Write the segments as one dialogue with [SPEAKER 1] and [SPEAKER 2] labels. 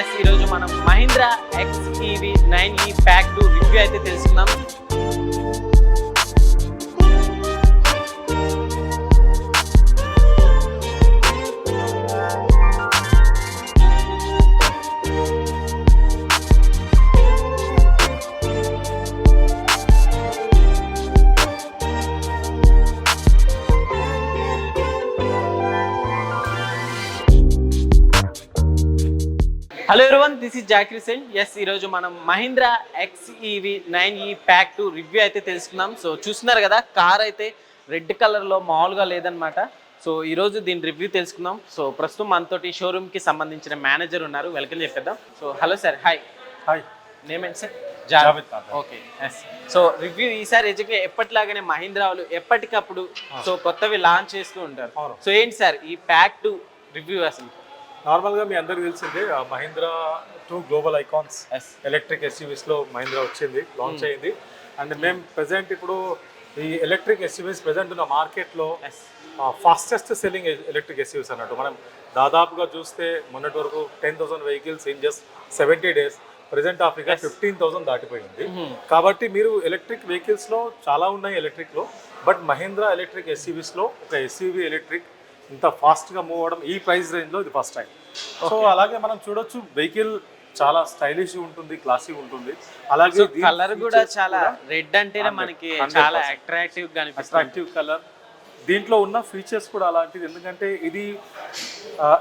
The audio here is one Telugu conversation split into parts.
[SPEAKER 1] ఎస్ ఈరోజు మనం Mahindra X EV nine e pack two review అయితే తెలుసుకుందాం. Hello everyone this is Zakir Sen yes ఈరోజు మనం Mahindra X EV nine e pack two review అయితే తెలుసుకుందాం. సో చూస్తున్నారు కదా కార్ అయితే రెడ్ కలర్లో మామూలుగా లేదనమాట సో ఈరోజు దీని రివ్యూ తెలుసుకుందాం. సో ప్రస్తుతం మనతోటి షోరూమ్కి సంబంధించిన మేనేజర్ ఉన్నారు. వెల్కమ్ చెప్పేద్దాం. So hello sir hi
[SPEAKER 2] hi
[SPEAKER 1] name ఏంటి sir
[SPEAKER 2] Javed.
[SPEAKER 1] Okay yes so review ఈసారి ఎజుకే ఎప్పటిలాగానే మహీంద్రా వాళ్ళు ఎప్పటికప్పుడు సో కొత్తవి లాంచ్ చేస్తూ ఉంటారు. సో ఏంటి సార్ ఈ ప్యాక్ టు రివ్యూ అసలు?
[SPEAKER 2] నార్మల్గా మీ అందరికి తెలిసిందే ఆ Mahindra two global icons
[SPEAKER 1] as
[SPEAKER 2] electric ఎస్యూవీస్లో Mahindra వచ్చింది లాంచ్ అయింది. అండ్ మేము ప్రెసెంట్ ఇప్పుడు ఈ ఎలక్ట్రిక్ ఎస్యూవీస్ ప్రెసెంట్ ఉన్న మార్కెట్లో ఫాస్టెస్ట్ సెల్లింగ్ ఎలక్ట్రిక్ ఎస్యూవీస్ అన్నట్టు. మనం దాదాపుగా చూస్తే మొన్నటి వరకు ten thousand vehicles in just seventy days present Africa fifteen thousand దాటిపోయింది కాబట్టి మీరు ఎలక్ట్రిక్ వెహికల్స్లో చాలా ఉన్నాయి ఎలక్ట్రిక్లో బట్ మహీంద్రా ఎలక్ట్రిక్ ఎస్యూవీస్లో ఒక ఎస్యూవీ ఎలక్ట్రిక్ ఇంత ఫాస్ట్గా మూవ్ అవడం ఈ ప్రైస్ రేంజ్లో ఇది ఫస్ట్ టైం సో అలాగే మనం చూడొచ్చు వెహికల్ చాలా స్టైలిష్ ఉంటుంది క్లాసీ ఉంటుంది. అలాగే
[SPEAKER 1] కలర్ కూడా చాలా రెడ్ అంటేనే మనకి
[SPEAKER 2] 100%.
[SPEAKER 1] చాలా అట్రాక్టివ్
[SPEAKER 2] అట్రాక్టివ్ కలర్ దీంట్లో ఉన్న ఫీచర్స్ కూడా అలాంటిది ఎందుకంటే ఇది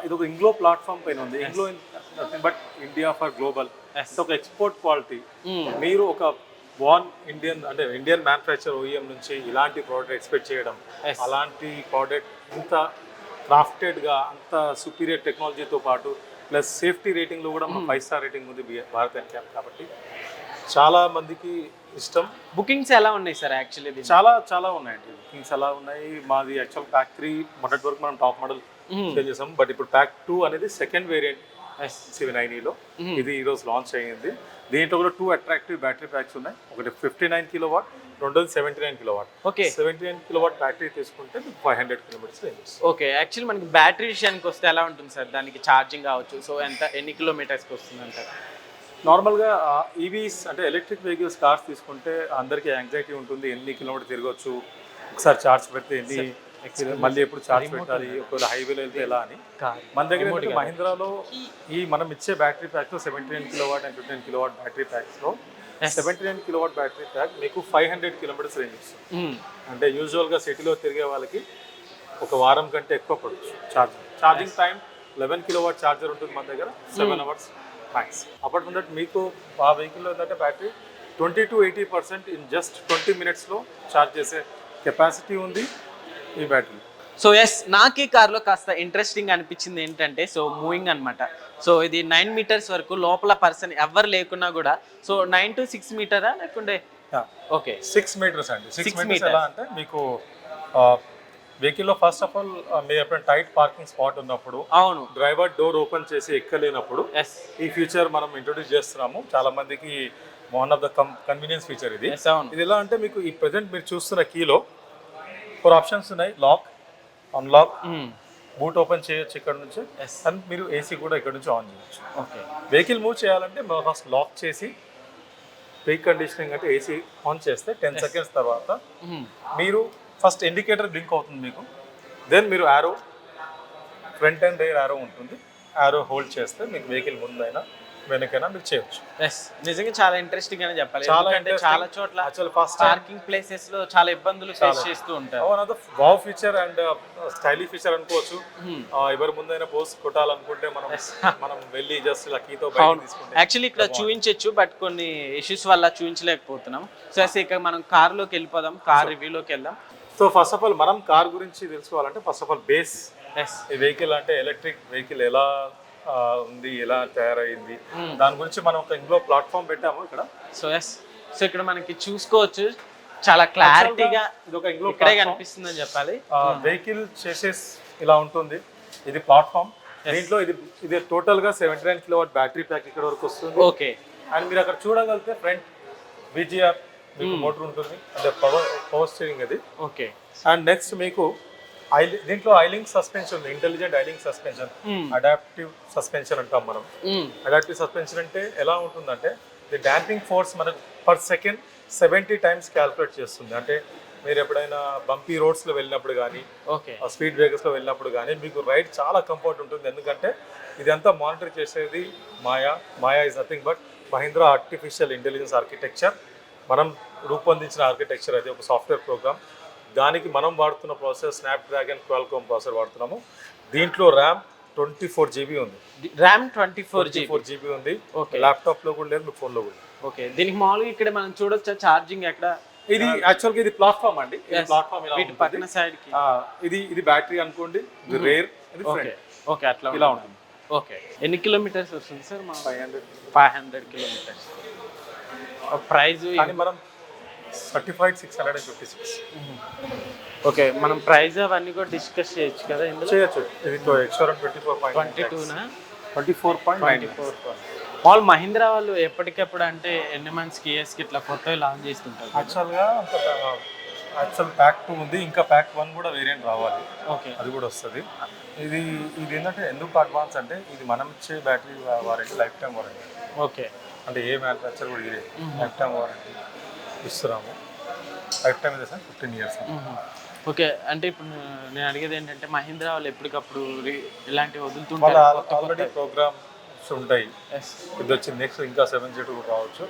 [SPEAKER 2] ఇది ఒక ఇంగ్లో ప్లాట్ఫామ్ పైన ఉంది. INGLO but India for global. ఒక ఎక్స్పోర్ట్ క్వాలిటీ
[SPEAKER 1] Mm.
[SPEAKER 2] మీరు ఒక వాన్ ఇండియన్ అంటే ఇండియన్ మ్యానుఫ్యాక్చర్ ఓఈఎం నుంచి ఇలాంటి ప్రోడక్ట్ ఎక్స్పెక్ట్ చేయడం. అలాంటి ప్రోడక్ట్ ఇంత క్రాఫ్టెడ్గా అంత సుపీరియర్ టెక్నాలజీతో పాటు ప్లస్ సేఫ్టీ రేటింగ్లో కూడా మన ఫైవ్ స్టార్ రేటింగ్ ఉంది భారత్ ఎన్క్యాప్ కాబట్టి చాలా మందికి ఇష్టం.
[SPEAKER 1] బుకింగ్స్ ఎలా ఉన్నాయి సార్ యాక్చువల్లీ
[SPEAKER 2] చాలా చాలా ఉన్నాయండి. బుకింగ్స్ ఎలా ఉన్నాయి? మాది యాక్చువల్ ప్యాక్ త్రీ మొదటి వరకు మనం టాప్ మోడల్ చేంజ్ చేసాం. బట్ ఇప్పుడు ప్యాక్ టూ అనేది సెకండ్ వేరియంట్ సివి నైన్లో ఇది ఈరోజు లాంచ్ అయ్యింది. దీంట్లో కూడా టూ అట్రాక్టివ్ బ్యాటరీ ప్యాక్స్ ఉన్నాయి. ఒకటి ఫిఫ్టీ నైన్ కిలో వాట్ రెండోది seventy nine kilowatt
[SPEAKER 1] okay
[SPEAKER 2] seventy nine kilowatt battery తీసుకుంటే మీకు five hundred kilometres range
[SPEAKER 1] okay actually మనకి బ్యాటరీ విషయానికి వస్తే ఎలా ఉంటుంది సార్? దానికి ఛార్జింగ్ కావచ్చు సో ఎంత ఎన్ని కిలోమీటర్స్కి వస్తుంది అంటారు
[SPEAKER 2] నార్మల్గా ఈవీస్ అంటే ఎలక్ట్రిక్ వెహికల్స్ కార్స్ తీసుకుంటే అందరికీ యాంగ్జైటీ ఉంటుంది ఎన్ని కిలోమీటర్ తిరగచ్చు ఒకసారి ఛార్జ్ పెడితే ఎన్ని మళ్ళీ ఎప్పుడు ఛార్జ్ పెట్టాలి ఒకవేళ హైవేలో వెళ్తే ఎలా అని. మన దగ్గర మహీంద్రాలో ఈ మనం ఇచ్చే battery ప్యాక్లో seventy nine kilowatt and fifty nine kilowatt battery ప్యాక్స్లో seventy nine kilowatt battery pack మీకు ఫైవ్ హండ్రెడ్ కిలోమీటర్స్ రేంజ్ ఇస్తుంది. అంటే యూజువల్గా సిటీలో తిరిగే వాళ్ళకి ఒక వారం కంటే ఎక్కువ పడవచ్చు charging charging time eleven kilowatt charger ఉంటుంది మన దగ్గర సెవెన్ అవర్స్ మ్యాక్స్ అప్పటి నుండి మీకు ఆ వెహికల్లో ఏంటంటే battery twenty to eighty percent in just twenty మినిట్స్లో ఛార్జ్ చేసే కెపాసిటీ ఉంది ఈ బ్యాటరీ
[SPEAKER 1] సో ఎస్ నాకు ఈ కార్లో కాస్త ఇంట్రెస్టింగ్ అనిపించింది ఏంటంటే సో మూవింగ్ అన్నమాట. సో ఇది నైన్ మీటర్స్ వరకు లోపల పర్సన్ ఎవరు లేకున్నా కూడా సో నైన్ టు సిక్స్ మీటరా లేకుంటే? ఓకే
[SPEAKER 2] సిక్స్ మీటర్స్ అండి. Six metres. ఎలా అంటే మీకు వెహికల్లో ఫస్ట్ ఆఫ్ ఆల్ మీరు ఎప్పుడైనా టైట్ పార్కింగ్ స్పాట్ ఉన్నప్పుడు
[SPEAKER 1] అవును.
[SPEAKER 2] డ్రైవర్ డోర్ ఓపెన్ చేసి ఎక్కలేనప్పుడు
[SPEAKER 1] ఎస్
[SPEAKER 2] ఈ ఫీచర్ మనం ఇంట్రొడ్యూస్ చేస్తున్నాము. చాలా మందికి one of the convenience feature ఇది. ఇది ఎలా అంటే మీకు ఈ ప్రెసెంట్ మీరు చూస్తున్న కీలో ఫోర్ ఆప్షన్స్ ఉన్నాయి. లాక్ అన్లాక్ బూట్ ఓపెన్ చేయొచ్చు ఇక్కడ నుంచి. అండ్ మీరు ఏసీ కూడా ఇక్కడ నుంచి ఆన్ చేయొచ్చు.
[SPEAKER 1] ఓకే
[SPEAKER 2] వెహికల్ మూవ్ చేయాలంటే ఫస్ట్ లాక్ చేసి ప్రీ కండిషనింగ్ అంటే ఏసీ ఆన్ చేస్తే టెన్ సెకండ్స్ తర్వాత మీరు ఫస్ట్ ఇండికేటర్ బ్లింక్ అవుతుంది మీకు. దెన్ మీరు arrow front and rear arrow ఉంటుంది. యారో హోల్డ్ చేస్తే మీకు వెహికల్ ముందైనా వెనకైనా మీరు చేయొచ్చు.
[SPEAKER 1] ఎస్ నిజంగా చాలా ఇంట్రెస్టింగ్ అని చెప్పాలి.
[SPEAKER 2] చాలా interesting.
[SPEAKER 1] చాలా చోట్ల
[SPEAKER 2] యాక్చువల్ ఫస్ట్
[SPEAKER 1] పార్కింగ్ ప్లేసెస్లో చాలా ఇబ్బందులు ఫేస్ చేస్తూ ఉంటారు.
[SPEAKER 2] Wow feature and stylish feature అనుకోవచ్చు. ఆ, ఎవరి ముందైనా పోస్ట్ కొట్టాలనుకుంటే మనం మనం వెళ్ళి జస్ట్ ఇలా కీతో బయట తీసుకుంటే
[SPEAKER 1] యాక్చువల్లీ ఇక్కడ చూపించవచ్చు బట్ కొన్ని ఇష్యూస్ వల్ల చూపించలేకపోతున్నాం. సో అసలు ఇక్కడ మనం కార్లోకి వెళ్ళిపోదాం. కార్ రివ్యూలోకి వెళ్దాం.
[SPEAKER 2] సో ఫస్ట్ ఆఫ్ ఆల్ మనం కార్ గురించి తెలుసుకోవాలంటే ఫస్ట్ ఆఫ్ ఆల్ బేస్ ఈ వెహికల్ అంటే ఎలక్ట్రిక్ వెహికల్ ఎలా ఉంది ఎలా తయారైంది. దాని గురించి మనం ఒక ఇంట్లో ప్లాట్ఫామ్ పెట్టాము ఇక్కడ.
[SPEAKER 1] సో ఎస్ సో ఇక్కడ మనకి చూసుకోవచ్చు. చాలా క్లారిటీగా
[SPEAKER 2] ఇది ఒక ఇంట్లో
[SPEAKER 1] ఇక్కడే కనిపిస్తుంది అని చెప్పాలి.
[SPEAKER 2] వెహికల్ చేసేస్ ఇలా ఉంటుంది. ఇది ప్లాట్ఫామ్ దీంట్లో ఇది ఇది టోటల్గా seventy nine kilo battery pack ఇక్కడ వరకు వస్తుంది.
[SPEAKER 1] ఓకే
[SPEAKER 2] అండ్ మీరు అక్కడ చూడగలిగితే ఫ్రంట్ విజిఆర్ మీకు మోటార్ ఉంటుంది. అంటే పవర్ పవర్ స్టీరింగ్ అది.
[SPEAKER 1] ఓకే
[SPEAKER 2] అండ్ నెక్స్ట్ మీకు దీంట్లో ఐలింగ్ సస్పెన్షన్ ఉంది intelligent ailing suspension adaptive suspension అంటాం మనం. అడాప్టివ్ సస్పెన్షన్ అంటే ఎలా ఉంటుందంటే ది డాంపింగ్ ఫోర్స్ మనకు per second seventy times calculate చేస్తుంది. అంటే మీరు ఎప్పుడైనా బంపీ రోడ్స్లో వెళ్ళినప్పుడు కానీ
[SPEAKER 1] ఓకే
[SPEAKER 2] స్పీడ్ బ్రేకర్స్లో వెళ్ళినప్పుడు కానీ మీకు రైడ్ చాలా కంఫర్ట్ ఉంటుంది. ఎందుకంటే ఇదంతా మానిటర్ చేసేది MAIA. MAIA is nothing but Mahindra artificial intelligence architecture మనం రూపొందించిన ఆర్కిటెక్చర్ అది ఒక సాఫ్ట్వేర్ ప్రోగ్రామ్ దానికి మనం వాడుతున్న process Snapdragon Qualcomm processor వాడుతున్నాము. దీంట్లో ర్యామ్ ట్వంటీ ఫోర్ జీబీ ఉంది.
[SPEAKER 1] RAM twenty four G
[SPEAKER 2] four GB ఉంది.
[SPEAKER 1] Okay.
[SPEAKER 2] ల్యాప్టాప్లో కూడా లేదు మీ ఫోన్లో కూడా లేదు.
[SPEAKER 1] ఓకే దీనికి మామూలుగా ఇక్కడ మనం చూడొచ్చా ఛార్జింగ్ ఎక్కడ?
[SPEAKER 2] ఇది యాక్చువల్గా ఇది ప్లాట్ఫామ్ అండి. ప్లాట్ఫామ్ ఇలా.
[SPEAKER 1] పక్కన
[SPEAKER 2] సైడ్కి ఇది ఇది బ్యాటరీ అనుకోండి ఇది రేర్ ఇది
[SPEAKER 1] ఓకే
[SPEAKER 2] ఫ్రంట్
[SPEAKER 1] ఓకే అట్లా
[SPEAKER 2] ఇలా
[SPEAKER 1] ఉంటుంది. ఓకే ఎన్ని కిలోమీటర్స్ వస్తుంది sir
[SPEAKER 2] five hundred
[SPEAKER 1] five hundred kilometres price
[SPEAKER 2] మనం certified six hundred and fifty six
[SPEAKER 1] okay మనం ప్రైజ్ అవన్నీ కూడా డిస్కస్ చేయొచ్చు కదా ఇందులో?
[SPEAKER 2] చేయొచ్చు. ఇది extra twenty four point
[SPEAKER 1] twenty టూనా
[SPEAKER 2] twenty four point
[SPEAKER 1] twenty four వాళ్ళు మహీంద్రా వాళ్ళు ఎప్పటికప్పుడు అంటే ఎన్ని మంత్స్కి ఇయర్స్కి ఇట్లా కొత్తవి లాంచ్ చేస్తుంటారు?
[SPEAKER 2] యాక్చువల్గా యాక్చువల్ ప్యాక్ టూ ఉంది. ఇంకా ప్యాక్ వన్ కూడా వేరియంట్ రావాలి.
[SPEAKER 1] ఓకే
[SPEAKER 2] అది కూడా వస్తుంది. ఇది ఇది ఏంటంటే ఎందుకు అడ్వాన్స్ అంటే ఇది మనం ఇచ్చే battery warranty lifetime warranty
[SPEAKER 1] okay
[SPEAKER 2] అంటే ఏ మ్యానుఫ్యాక్చర్ కూడా ఇదే. లైఫ్ టైం వారంటీ ఇస్తున్నాము. లైఫ్ టైం ఇదే సార్ ఫిఫ్టీన్ ఇయర్స్
[SPEAKER 1] ఓకే అంటే ఇప్పుడు నేను అడిగేది ఏంటంటే మహీంద్రా వాళ్ళు ఎప్పటికప్పుడు ఇలాంటివి వదులుతుంటారు?
[SPEAKER 2] ఆల్రెడీ ప్రోగ్రామ్స్ ఉంటాయి. ఇది వచ్చింది నెక్స్ట్ ఇంకా సెవెన్ జీరో కూడా రావచ్చు.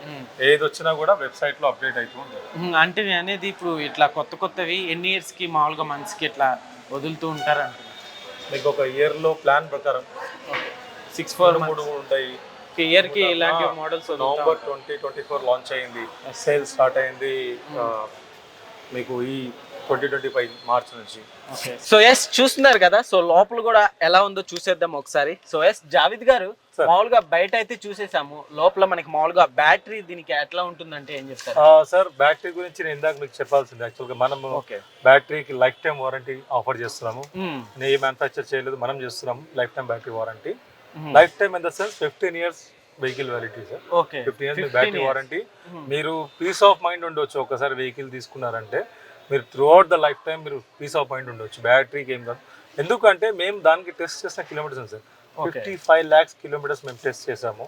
[SPEAKER 2] ఏది వచ్చినా కూడా వెబ్సైట్లో అప్డేట్ అవుతూ ఉంటుంది.
[SPEAKER 1] అంటే నేను అనేది ఇప్పుడు ఇట్లా కొత్త కొత్తవి ఎన్ని ఇయర్స్కి మామూలుగా మంత్స్కి ఇట్లా వదులుతూ ఉంటారు
[SPEAKER 2] మీకు ఒక ఇయర్లో ప్లాన్ ప్రకారం
[SPEAKER 1] సిక్స్ ఫోర్
[SPEAKER 2] మూడు మూడు ఉంటాయి
[SPEAKER 1] ఇయర్కి ఇలాంటి models
[SPEAKER 2] November twenty twenty four launch అయింది. సేల్ స్టార్ట్ అయింది మీకు ఈ ట్వంటీ ట్వంటీ ఫైవ్ మార్చ్ నుంచి
[SPEAKER 1] సో ఎస్ చూస్తున్నారు కదా. సో లోపల కూడా ఎలా ఉందో చూసేద్దాం ఒకసారి. So yes Javed garu. మామూలుగా బయట అయితే చూసేసాము. లోపల మనకి మామూలుగా బ్యాటరీ దీనికి ఎట్లా ఉంటుందంటే ఏం చెప్తారు?
[SPEAKER 2] సార్ బ్యాటరీ గురించి నేను ఇందాక మీకు చెప్పాల్సింది యాక్చువల్గా మనము
[SPEAKER 1] ఓకే
[SPEAKER 2] బ్యాటరీకి లైఫ్ టైం వారంటీ ఆఫర్ చేస్తున్నాము నేను ఏ మ్యానుఫ్యాక్చర్ చేయలేదు మనం చేస్తున్నాము lifetime battery warranty lifetime in the sense fifteen years vehicle validity sir
[SPEAKER 1] okay
[SPEAKER 2] fifteen years battery warranty మీరు పీస్ ఆఫ్ మైండ్ ఉండొచ్చు ఒకసారి వెహికల్ తీసుకున్నారంటే. మీరు throughout the life time మీరు పీస్ ఆఫ్ మైండ్ ఉండొచ్చు. బ్యాటరీకి ఏం కాదు. ఎందుకంటే మేము దానికి టెస్ట్ చేసిన kilometres sir fifty five lakhs kilometres మేము టెస్ట్ చేసాము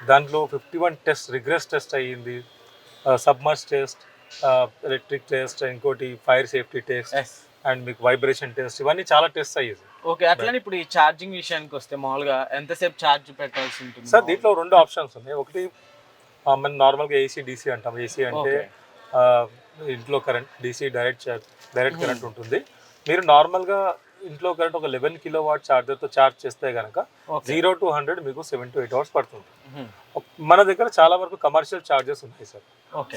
[SPEAKER 2] దాంట్లో fifty one test rigorous test అయ్యింది సబ్మర్స్ టెస్ట్ ఎలక్ట్రిక్ టెస్ట్ ఇంకోటి ఫైర్ సేఫ్టీ టెస్ట్ అండ్ మీకు వైబ్రేషన్ టెస్ట్ ఇవన్నీ చాలా టెస్ట్ అయ్యేది.
[SPEAKER 1] ఓకే అట్లనే ఇప్పుడు ఈ ఛార్జింగ్ విషయానికి వస్తే మామూలుగా ఎంతసేపు ఛార్జ్ పెట్టాల్సి ఉంటుంది?
[SPEAKER 2] సార్ దీంట్లో రెండు ఆప్షన్స్ ఉన్నాయి. ఒకటి మనం నార్మల్గా ఏసీ డీసీ అంటాం. ఏసీ అంటే ఇంట్లో current DC direct direct current ఉంటుంది. మీరు నార్మల్గా ఇంట్లో కరెంట్ ఒక లెవెన్ కిలో వాట్ ఛార్జర్తో ఛార్జ్ చేస్తే కనుక. జీరో టు హండ్రెడ్ మీకు సెవెన్ టు ఎయిట్ అవర్స్ పడుతుంది. మన దగ్గర చాలా వరకు కమర్షియల్ ఛార్జెస్ ఉన్నాయి సార్.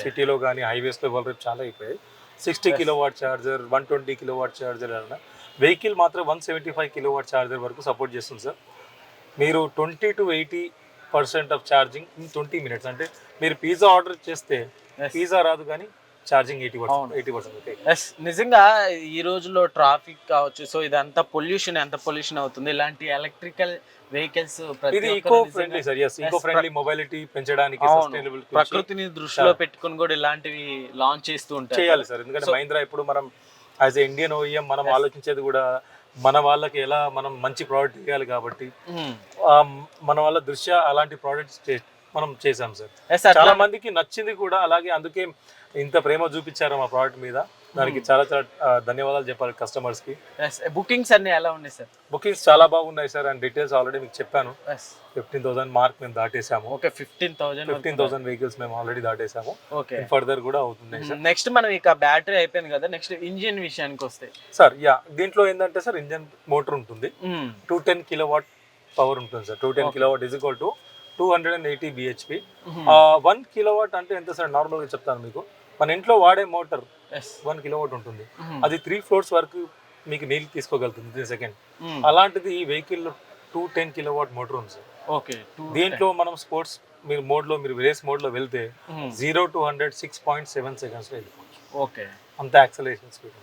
[SPEAKER 2] సిటీలో కానీ హైవేస్లో ఇవాళ రేపు చాలా అయిపోయాయి. Sixty kilowatt charger one twenty kilowatt charger అన్న. వెహికల్ మాత్రం one seventy five kilowatt charger వరకు సపోర్ట్ చేస్తుంది సార్ మీరు twenty to eighty percent of charging in twenty minutes. అంటే మీరు పిజ్జా ఆర్డర్ చేస్తే. పిజ్జా రాదు కానీ charging eighty. Percent eighty percent
[SPEAKER 1] yes నిజంగా ఈ రోజుల్లో ట్రాఫిక్ కావచ్చు సో ఇదంతా పొల్యూషన్ ఎంత పొల్యూషన్ అవుతుంది? ఇలాంటి ఎలక్ట్రికల్ వెహికల్స్
[SPEAKER 2] ఇది eco friendly sir yes eco friendly mobility పెంచడానికి సస్టైనబుల్
[SPEAKER 1] ప్రకృతిని దృష్టిలో పెట్టుకుని కూడా ఇలాంటివి లాంచ్ చేస్తూ ఉంటారు.
[SPEAKER 2] చేయాలి సార్ ఎందుకంటే మహీంద్రా ఇప్పుడు మనం యాజ్ ఎ ఇండియన్ ఓఈఎం మనం ఆలోచించేది కూడా మన వాళ్ళకి ఎలా మనం మంచి ప్రోడక్ట్ ఇవ్వాలి కాబట్టి
[SPEAKER 1] మ్మ్.
[SPEAKER 2] ఆ, మన వాళ్ళ దృష్ట్యా అలాంటి ప్రోడక్ట్స్ మనం చేసాం సార్. చాలా మందికి నచ్చింది కూడా అలాగే అందుకే ఇంత ప్రేమ చూపించారు మా ప్రోడక్ట్ మీద. దానికి చాలా చాలా ఆ, ధన్యవాదాలు చెప్పాలి
[SPEAKER 1] కస్టమర్స్కి. బుకింగ్స్ అన్ని ఎలా ఉన్నాయి సార్
[SPEAKER 2] బుకింగ్స్ చాలా బాగున్నాయి సార్ అండ్ డీటెయిల్స్ ఆల్రెడీ మీకు చెప్పాను. ఫిఫ్టీన్ థౌసండ్ మార్క్ మేము దాటేసాము
[SPEAKER 1] okay fifteen thousand
[SPEAKER 2] fifteen thousand vehicles మేము ఆల్రెడీ దాటేసాము
[SPEAKER 1] ఓకే
[SPEAKER 2] ఫర్దర్ కూడా అవుతున్నాయి సార్
[SPEAKER 1] నెక్స్ట్ మనం ఇక బ్యాటరీ అయిపోయింది కదా నెక్స్ట్ ఇంజిన్ విషయానికి వస్తే.
[SPEAKER 2] సార్ యా దీంట్లో ఏంటంటే సార్ ఇంజన్ మోటార్ ఉంటుంది. Two ten kilo watt power ఉంటుంది sir two ten kilowatt is equal to two hundred and eighty BHP one kilowatt అంటే ఎంత సార్? నార్మల్గా చెప్తాను మీకు. మన ఇంట్లో వాడే మోటార్ వన్ కిలో వాట్ ఉంటుంది. అది త్రీ ఫ్లోర్స్ వరకు మీకు నీళ్ళు తీసుకోగలుగుతుంది సెకండ్. అలాంటిది ఈ vehicle two ten kilowatt motor ఉంది సార్.
[SPEAKER 1] ఓకే
[SPEAKER 2] దీంట్లో మనం స్పోర్ట్స్ మీరు మోడ్లో మీరు రేస్ మోడ్లో వెళ్తే. Zero to hundred six point seven సెకండ్స్లో వెళ్ళిపోవచ్చు.
[SPEAKER 1] ఓకే.
[SPEAKER 2] అంత యాక్సలేషన్ స్పీడ్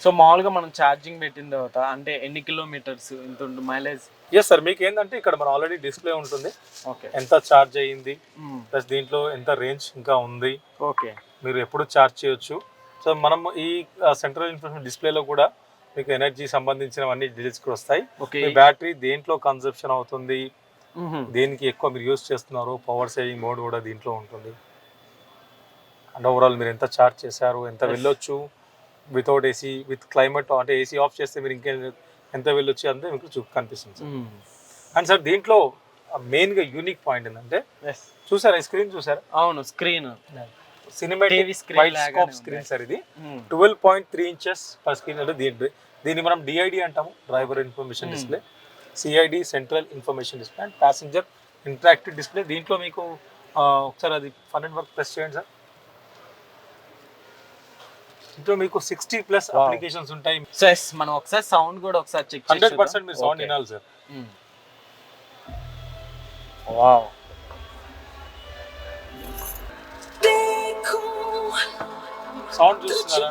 [SPEAKER 1] సో మామూలుగా మనం ఛార్జింగ్ పెట్టిన తర్వాత అంటే ఎన్ని కిలోమీటర్స్ ఇంత మైలేజ్
[SPEAKER 2] ఎస్ సార్ మీకు ఏంటంటే ఇక్కడ మన ఆల్రెడీ డిస్ప్లే ఉంటుంది.
[SPEAKER 1] ఓకే
[SPEAKER 2] ఎంత ఛార్జ్ అయ్యింది? ప్లస్ దీంట్లో ఎంత రేంజ్ ఇంకా ఉంది?
[SPEAKER 1] ఓకే
[SPEAKER 2] మీరు ఎప్పుడు ఛార్జ్ చేయొచ్చు. సో మనం ఈ సెంట్రల్ ఇన్ఫర్మేషన్ డిస్ప్లేలో కూడా మీకు ఎనర్జీ సంబంధించినవన్నీ డీటెయిల్స్ కూడా వస్తాయి.
[SPEAKER 1] ఓకే
[SPEAKER 2] మీ బ్యాటరీ దేంట్లో కన్సప్షన్ అవుతుంది? దేనికి ఎక్కువ మీరు యూస్ చేస్తున్నారు పవర్ సేవింగ్ మోడ్ కూడా దీంట్లో ఉంటుంది. అండ్ ఓవరాల్ మీరు ఎంత చార్జ్ చేశారు ఎంత. వెళ్ళొచ్చు? వితౌట్ ఏసీ విత్ క్లైమేట్ అంటే ఏసీ ఆఫ్ చేస్తే మీరు ఇంకే ఎంత వెళ్ళొచ్చు అంతే మీకు చూ కనిపిస్తుంది సార్. అండ్ సార్ దీంట్లో మెయిన్గా యూనిక్ పాయింట్ ఏంటంటే చూసారా స్క్రీన్ చూసారా?
[SPEAKER 1] అవును screen.
[SPEAKER 2] Cinematic scope. Screen sir ఇది. Twelve point three inches per screen అంటే దీని దీన్ని మనం డిఐడి అంటాము driver information. Display. CID central information display and passenger interactive display. దీంట్లో మీకు ఒకసారి అది ఫన్ అండ్ వర్క్ ప్రెస్ చేయండి సార్. దీంట్లో మీకు సిక్స్టీ ప్లస్
[SPEAKER 1] Wow.
[SPEAKER 2] అప్లికేషన్స్ ఉంటాయి.
[SPEAKER 1] సో ఎస్ మనం ఒకసారి సౌండ్ కూడా ఒకసారి చెక్
[SPEAKER 2] హండ్రెడ్ పర్సెంట్ మీరు సౌండ్ వినాలి సార్
[SPEAKER 1] వావ్
[SPEAKER 2] సౌండ్ చూస్తున్నారా?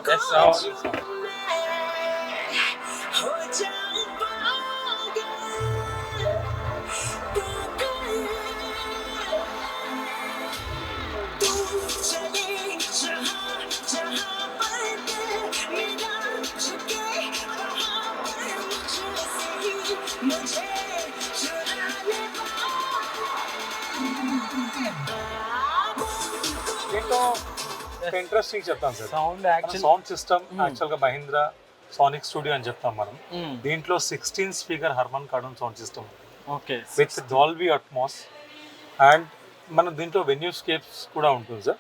[SPEAKER 2] ఇంట్రెస్టింగ్ చెప్తాను sir.
[SPEAKER 1] Sound actual
[SPEAKER 2] sound system
[SPEAKER 1] Hmm.
[SPEAKER 2] యాక్చువల్గా మహీంద్రా సానిక్ స్టూడియో అని చెప్తాం మనం. దీంట్లో sixteen speaker Harman Kardon sound system
[SPEAKER 1] okay.
[SPEAKER 2] With Dolby Atmos and మన దీంట్లో వెన్యూ స్కేప్స్ కూడా ఉంటుంది సార్.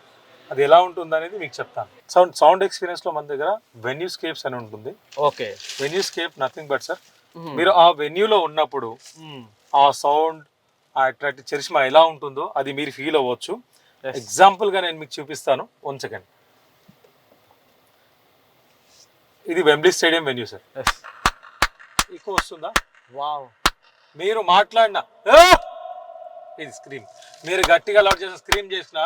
[SPEAKER 2] అది ఎలా ఉంటుంది అనేది మీకు చెప్తాను. సౌండ్ సౌండ్ ఎక్స్పీరియన్స్లో మన దగ్గర వెన్యూ స్కేప్స్ అని ఉంటుంది.
[SPEAKER 1] Okay.
[SPEAKER 2] Venue scape nothing but sir మీరు ఆ వెన్యూలో ఉన్నప్పుడు
[SPEAKER 1] Hmm.
[SPEAKER 2] ఆ సౌండ్ ఆ అట్రాక్టివ్ చరిష్మా ఎలా ఉంటుందో అది మీరు ఫీల్ అవ్వచ్చు. ఎగ్జాంపుల్గా నేను మీకు చూపిస్తాను. వన్ సెకండ్ ఇది వెంబ్లీ స్టేడియం వెన్యూ సార్ ఎక్కువ వస్తుందా?
[SPEAKER 1] వావ్
[SPEAKER 2] మీరు మాట్లాడిన! ఇది స్క్రీన్ మీరు గట్టిగా లాడ్ చేసిన స్క్రీన్ చేసిన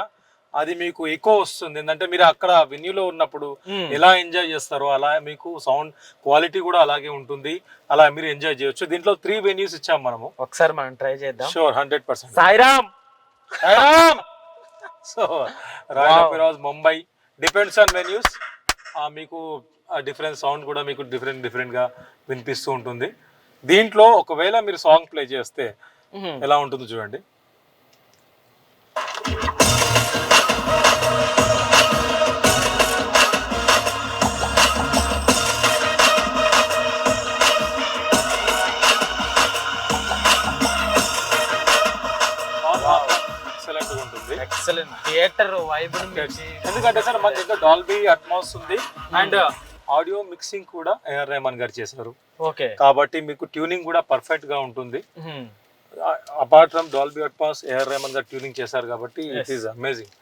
[SPEAKER 2] అది మీకు ఎక్కువ వస్తుంది. ఏంటంటే మీరు అక్కడ వెన్యూలో ఉన్నప్పుడు
[SPEAKER 1] Hmm.
[SPEAKER 2] ఎలా ఎంజాయ్ చేస్తారో అలా మీకు సౌండ్ క్వాలిటీ కూడా అలాగే ఉంటుంది. అలా మీరు ఎంజాయ్ చేయొచ్చు. దీంట్లో త్రీ వెన్యూస్ ఇచ్చాం మనము.
[SPEAKER 1] ఒకసారి మనం ట్రై చేద్దాం.
[SPEAKER 2] Sure hundred percent
[SPEAKER 1] Sairam!
[SPEAKER 2] So royal Mumbai. Depends on venues మీకు డిఫరెంట్ సౌండ్ కూడా మీకు డిఫరెంట్ డిఫరెంట్గా వినిపిస్తూ ఉంటుంది. దీంట్లో ఒకవేళ మీరు సాంగ్ ప్లే చేస్తే ఎలా ఉంటుందో చూడండి. ఎక్సలెంట్
[SPEAKER 1] థియేటర్ వైబ్
[SPEAKER 2] ఎందుకంటే సార్ మన దగ్గర డాల్బీ అట్మాస్ ఉంది. అండ్ ఆడియో మిక్సింగ్ కూడా ఏఆర్ రెహమాన్ గారు చేశారు.
[SPEAKER 1] ఓకే.
[SPEAKER 2] కాబట్టి మీకు ట్యూనింగ్ కూడా పర్ఫెక్ట్గా ఉంటుంది. Apart from Dolby Atmos AR Rahman garu tuning చేశారు కాబట్టి it is amazing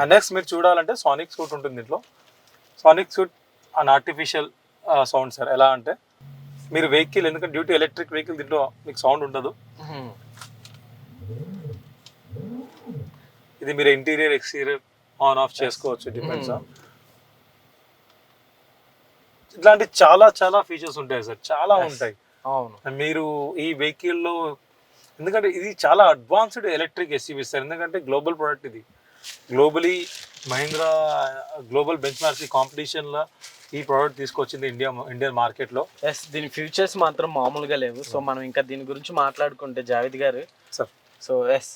[SPEAKER 2] and next మీరు చూడాలంటే సానిక్ సూట్ ఉంటుంది దీంట్లో. Sonic suite an artificial sound sir ఎలా అంటే మీరు వెహికల్ ఎందుకంటే డ్యూటీ ఎలక్ట్రిక్ వెహికల్ దీంట్లో మీకు సౌండ్ ఉండదు. ఇది మీరు ఇంటీరియర్ ఎక్స్టీరియర్ ఆన్ ఆఫ్ చేసుకోవచ్చు డిపెండ్స్ ఆన్ ఇట్లాంటి చాలా చాలా ఫీచర్స్ ఉంటాయి సార్. చాలా. ఉంటాయి.
[SPEAKER 1] అవును.
[SPEAKER 2] మీరు ఈ వెహికల్లో ఎందుకంటే ఇది చాలా అడ్వాన్స్డ్ ఎలక్ట్రిక్ ఎస్యూవీ సార్. ఎందుకంటే గ్లోబల్ ప్రోడక్ట్ ఇది. Globally Mahindra global benchmark కాంపిటీషన్లో ఈ ప్రోడక్ట్ తీసుకొచ్చింది ఇండియా ఇండియన్ మార్కెట్లో
[SPEAKER 1] ఎస్ దీని ఫ్యూచర్స్ మాత్రం మామూలుగా లేవు. సో మనం ఇంకా దీని గురించి మాట్లాడుకుంటే జావేద్ గారు.
[SPEAKER 2] సార్
[SPEAKER 1] సో ఎస్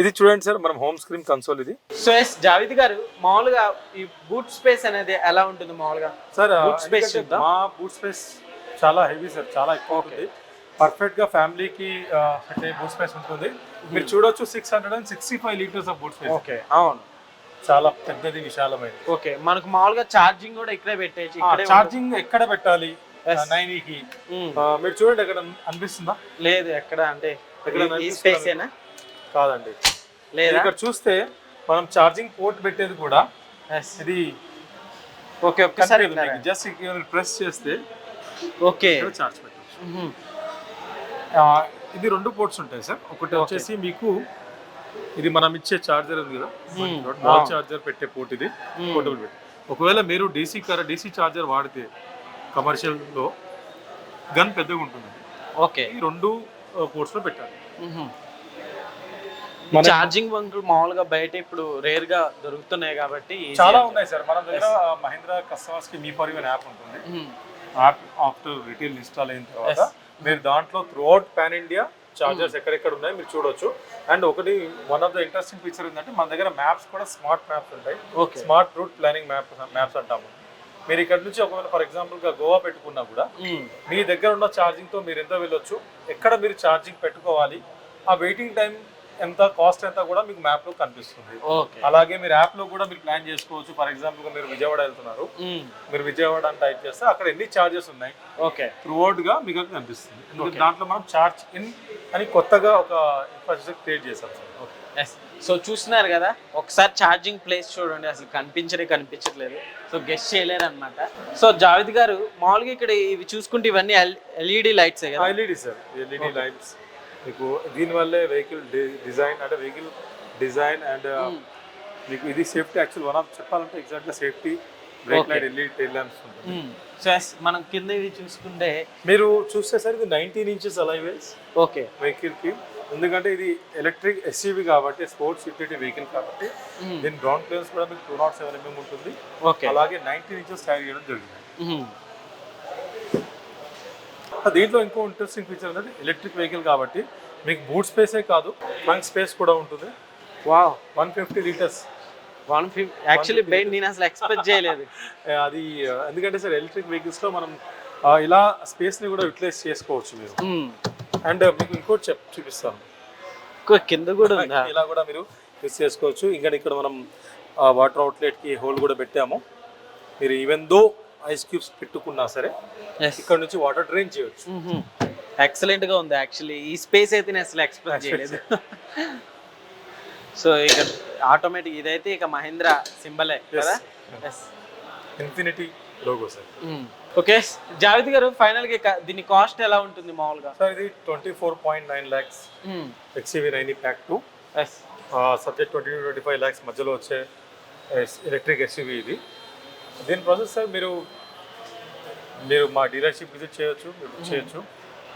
[SPEAKER 2] ఇది చూడండి సార్ మనం హోమ్ స్క్రీన్ కన్సోల్ ఇది.
[SPEAKER 1] సో ఎస్ జావేద్ గారు మామూలుగా ఈ బూట్ స్పేస్ అనేది ఎలా ఉంటుంది మామూలుగా?
[SPEAKER 2] సార్ ఎందుకంటే
[SPEAKER 1] చూద్దాం.
[SPEAKER 2] మా బూట్ స్పేస్ చాలా హెవీ సార్ చాలా ఎక్కువ ఉంటుంది. పర్ఫెక్ట్గా ఫ్యామిలీకి అంటే బూట్ స్పేస్ ఉంటుంది. మీరు చూడొచ్చు six hundred and sixty five litres of boot space
[SPEAKER 1] okay అవును.
[SPEAKER 2] చాలా పెద్దది విశాలమైనది.
[SPEAKER 1] ఓకే మనకు మామూలుగా ఛార్జింగ్ కూడా ఇక్కడే పెట్టేసి ఇక్కడే
[SPEAKER 2] ఛార్జింగ్ ఎక్కడ పెట్టాలి. నైన్కి
[SPEAKER 1] ఉమ్.
[SPEAKER 2] మీరు చూడండి ఎక్కడ అనిపిస్తుందా?
[SPEAKER 1] లేదు ఎక్కడ అంటే ఈ-? స్పేస్
[SPEAKER 2] కాదండి.
[SPEAKER 1] లేదా?
[SPEAKER 2] ఇక్కడ చూస్తే మనం ఛార్జింగ్ పోర్ట్ పెట్టేది కూడా ఇది
[SPEAKER 1] ఓకే ఒక్కసారి
[SPEAKER 2] జస్ట్ ప్రెస్ చేస్తే
[SPEAKER 1] ఓకే.
[SPEAKER 2] ఛార్జ్ పెట్టచ్చు. ఇది రెండు పోర్ట్స్ ఉంటాయి సార్. ఒకటి వచ్చేసి మీకు ఇది మనం ఇచ్చే చార్జర్ ఉంది కదా. Wall
[SPEAKER 1] Ah.
[SPEAKER 2] చార్జర్ పెట్టే పోర్ట్ ఇది. పోర్టబుల్ పెట్టి ఒకవేళ మీరు డీసీ కర డీసీ చార్జర్ వాడితే కమర్షియల్లో గన్ పెద్దగా ఉంటుంది.
[SPEAKER 1] ఓకే.
[SPEAKER 2] ఈ రెండు పోర్ట్స్లో పెట్టాలి.
[SPEAKER 1] ఛార్జింగ్ బంకులు మామూలుగా బయట ఇప్పుడు రేర్గా దొరుకుతున్నాయి కాబట్టి.
[SPEAKER 2] చాలా ఉన్నాయి సార్. మన దగ్గర మహీంద్రా కస్టమర్స్కి మీ ఫర్ యూన్ యాప్ ఉంటుంది. యాప్ ఆఫ్టర్ రిటైల్ ఇన్స్టాల్ అయిన తర్వాత మీరు దాంట్లో త్రూఅవుట్ పాన్ ఇండియా చార్జర్స్ ఎక్కడెక్కడ ఉన్నాయో మీరు చూడొచ్చు. అండ్ ఒకటి one of the interesting feature ఏంటంటే మన దగ్గర మ్యాప్స్ కూడా స్మార్ట్ మ్యాప్స్ ఉంటాయి. Smart route planning map maps అంటాము. మీరు ఇక్కడ నుంచి ఒకవేళ ఫర్ ఎగ్జాంపుల్గా గోవా పెట్టుకున్నా కూడా మీ దగ్గర ఉన్న ఛార్జింగ్తో మీరు ఎంత వెళ్ళొచ్చు ఎక్కడ మీరు ఛార్జింగ్ పెట్టుకోవాలి ఆ వెయిటింగ్ టైం ఎంత కాస్ట్ ఎంత కూడా మీకు మ్యాప్లో కనిపిస్తుంది.
[SPEAKER 1] ఓకే
[SPEAKER 2] అలాగే మీరు యాప్లో కూడా మీరు ప్లాన్ చేసుకోవచ్చు. ఫర్ ఎగ్జాంపుల్ మీరు విజయవాడ వెళ్తున్నారు. మీరు విజయవాడ అని టైప్ చేస్తే అక్కడ ఎన్ని చార్జెస్ ఉన్నాయి?
[SPEAKER 1] ఓకే
[SPEAKER 2] త్రూఅవుట్గా మీకు కనిపిస్తుంది. దాంట్లో మనం చార్జ్ ఇన్ అని కొత్తగా ఒక ఇన్ఫ్రాస్ట్రక్చర్ క్రియేట్ చేశాం. సార్
[SPEAKER 1] ఎస్ సో చూస్తున్నారు కదా ఒకసారి ఛార్జింగ్ ప్లేస్ చూడండి. అసలు కనిపించనే కనిపించట్లేదు. సో గెస్ట్ చేయలేరు అనమాట సో జావేద్ గారు మామూలుగా ఇక్కడ ఇవి చూసుకుంటే ఇవన్నీ LED lights
[SPEAKER 2] LED sir LED lights మీకు దీనివల్లే వెహికల్ డిజైన్ అంటే వెహికల్ డిజైన్ అండ్ మీకు ఇది సేఫ్టీ యాక్చువల్ వన్ ఆఫ్ చెప్పాలంటే ఎగ్జాక్ట్గా safety brake light LED tail lamps ఉంటుంది.
[SPEAKER 1] సో మనం కింద ఇవి చూసుకుంటే
[SPEAKER 2] మీరు చూస్తే సార్ ఇది నైన్టీన్ ఇంచెస్ అలైవేస్
[SPEAKER 1] ఓకే
[SPEAKER 2] వెహికల్కి ఎందుకంటే ఇది ఎలక్ట్రిక్ ఎస్యూవి కాబట్టి స్పోర్ట్స్ యూటిలిటీ వెహికల్ కాబట్టి దీని గ్రౌండ్ క్లియరెన్స్ కూడా మీకు టూ నాట్ సెవెన్ ఎంఎం ఉంటుంది.
[SPEAKER 1] ఓకే
[SPEAKER 2] అలాగే నైన్టీన్ ఇంచెస్ తయారు చేయడం జరిగింది. దీంట్లో ఇంకో ఇంట్రెస్టింగ్ ఫీచర్ అనేది ఎలక్ట్రిక్ వెహికల్ కాబట్టి మీకు బూట్ స్పేసే కాదు ట్రంక్ స్పేస్ కూడా ఉంటుంది.
[SPEAKER 1] Wow
[SPEAKER 2] one fifty litres
[SPEAKER 1] one fifty actually Bain నేను అసలు ఎక్స్పెక్ట్ చేయలేదు.
[SPEAKER 2] అది ఆ, ఎందుకంటే సార్ ఎలక్ట్రిక్ వెహికల్స్లో మనం ఆ, ఇలా స్పేస్ని కూడా యూటిలైజ్ చేసుకోవచ్చు మీరు. అండ్ మీకు ఇంకోటి చెప్ చూపిస్తాను.
[SPEAKER 1] కింద కూడా ఉందా?
[SPEAKER 2] ఇలా కూడా మీరు యూస్ చేసుకోవచ్చు. ఇంకా ఇక్కడ మనం వాటర్ అవుట్లెట్కి హోల్ కూడా పెట్టాము. మీరు ఈవెన్ దో ఐస్ క్యూబ్స్ పెట్టుకున్నా సరే ఇక్కడ నుంచి వాటర్ డ్రైన్ చేయొచ్చు.
[SPEAKER 1] ఎక్సలెంట్గా ఉంది యాక్చువల్లీ ఈ స్పేస్ అయితే నేను అసలు ఎక్స్పెక్ట్ చేయలేదు. సో ఇక ఆటోమేటిక్ ఇదైతే ఇక మహేంద్ర సింబలే కదా? Yes
[SPEAKER 2] infinity logo sir
[SPEAKER 1] okay. Javed garu ఫైనల్గా దీని కాస్ట్ ఎలా ఉంటుంది మామూలుగా?
[SPEAKER 2] సార్ ఇది twenty four point nine lakhs XEV nine pack two
[SPEAKER 1] yes
[SPEAKER 2] subject twenty to twenty five lakhs మధ్యలో వచ్చే ఎలక్ట్రిక్ ఎస్యూవీ ఇది. దీని ప్రాసెస్ సార్ మీరు మీరు మా డీలర్షిప్ విజిట్ చేయొచ్చు మీరు బుక్ చేయొచ్చు.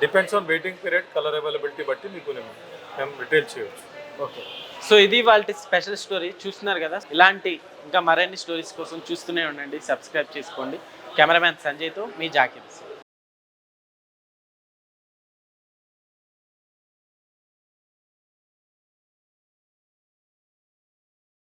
[SPEAKER 2] Depends on waiting period colour availability బట్టి మీకు నేను- మేము రిటైల్ చేయొచ్చు.
[SPEAKER 1] ఓకే సో ఇది వాళ్ళ స్పెషల్ స్టోరీ చూస్తున్నారు కదా? ఇలాంటి ఇంకా మరిన్ని స్టోరీస్ కోసం చూస్తూనే ఉండండి. సబ్స్క్రైబ్ చేసుకోండి. కెమెరామ్యాన్ సంజయ్తో మీ జాకిర్